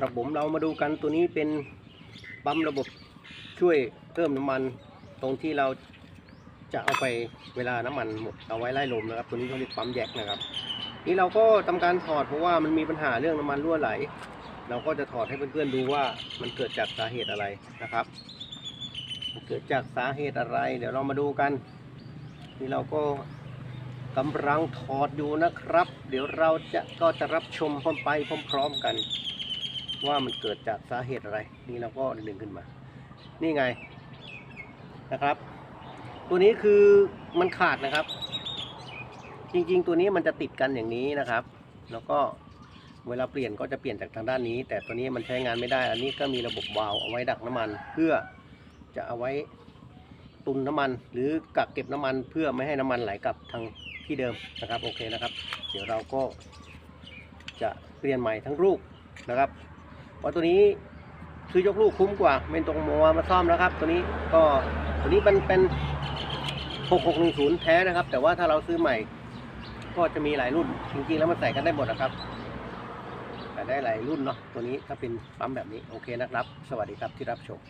ครับผมเรามาดูกันตัวนี้เป็นปั๊มระบบช่วยเพิ่มน้ำมันตรงที่เราจะเอาไปเวลาน้ำมันหมดเอาไว้ไล่ลมนะครับ ตัวนี้เขาเรียกปั๊มแยกนะครับ นี่เราก็ทำการถอดเพราะว่ามันมีปัญหาเรื่องน้ำมันรั่วไหล เราก็จะถอดให้เพื่อนๆดูว่ามันเกิดจากสาเหตุอะไรนะครับเกิดจากสาเหตุอะไร เดี๋ยวเรามาดูกันนี่เราก็กำลังถอดอยู่นะครับ เดี๋ยวเราจะก็จะรับชมพร้อมไปพร้อมๆกัน ว่ามันเกิดจากสาเหตุอะไร นี่เราก็ดึงขึ้นมา นี่ไงนะครับ ตัวนี้คือมันขาดนะครับ จริงๆ ตัวนี้มันจะติดกันอย่างนี้นะครับ แล้วก็เวลาเปลี่ยนก็จะเปลี่ยนจากทางด้านนี้ แต่ตัวนี้มันใช้งานไม่ได้ อันนี้ก็มีระบบวาล์วเอาไว้ดักน้ำมัน เพื่อจะเอาไว้ตุนน้ำมัน หรือกักเก็บน้ำมัน เพื่อไม่ให้น้ำมันไหลกลับทางที่เดิมนะครับโอเคนะครับ เดี๋ยวเราก็จะเปลี่ยนใหม่ทั้งลูกนะครับ เพราะตัวนี้ซื้อยกลูกคุ้มกว่าเป็นตรงมัวมาซ่อมนะครับ ตัวนี้ก็ตัวนี้เป็นเป็น 6610 แท้นะครับ แต่ว่าถ้าเราซื้อใหม่ ก็จะมีหลายรุ่นจริงๆแล้วมันใส่กันได้หมดนะครับแต่ได้หลายรุ่นเนาะตัวนี้ถ้าเป็นปั๊มแบบนี้โอเคนะครับ สวัสดีครับที่รับชม